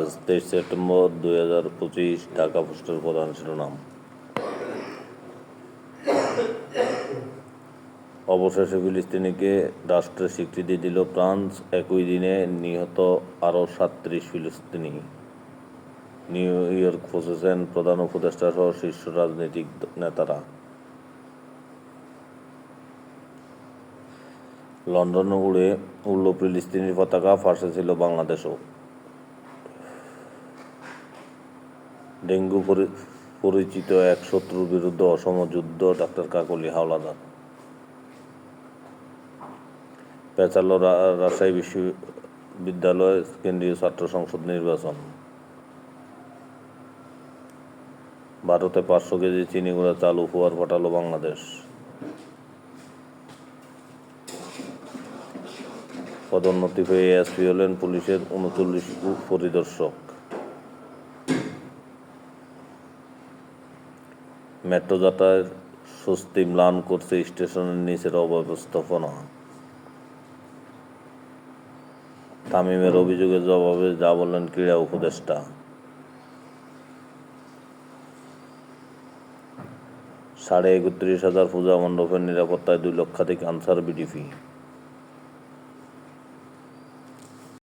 আজ তেইশ সেপ্টেম্বর দুই হাজার পঁচিশ ঢাকা পোস্টের প্রধান শিরোনাম। অবশেষে ফিলিস্তিনিকে রাষ্ট্রের স্বীকৃতি দিল ফ্রান্স। একই দিনে নিহত আরও সাতত্রিশ ফিলিস্তিনি। নিউ ইয়র্ক পৌঁছেছেন প্রধান উপদেষ্টা সহ শীর্ষ রাজনৈতিক নেতারা। লন্ডনে উড়ে উড়ল ফিলিস্তিনির পতাকা ফাঁসে ছিল বাংলাদেশও। ডেঙ্গু পরি- পরিচিত এক শত্রুর বিরুদ্ধে অসম যুদ্ধ, ডাক্তার কাকলি হাওলাদার। পেঁচালো রাজশাহী বিশ্ববিদ্যালয় কেন্দ্রীয় ছাত্র সংসদ নির্বাচন। ভারতে পাঁচশো কেজি চিনিগুড়া চাল উপহার পাঠালো বাংলাদেশ। পদোন্নতি পেয়ে এসপি হলেন পুলিশের উনচল্লিশ পরিদর্শক। মেট্রো যাত্রায় স্বস্তি ম্লান করছে স্টেশনের নিচের অব্যবস্থাপনা। তামিমের অভিযোগের জবাবে যা বললেন ক্রীড়া উপদেষ্টা। সাড়ে একত্রিশ হাজার পূজা মণ্ডপের নিরাপত্তায় দুই লক্ষাধিক আনসার বিডিপি।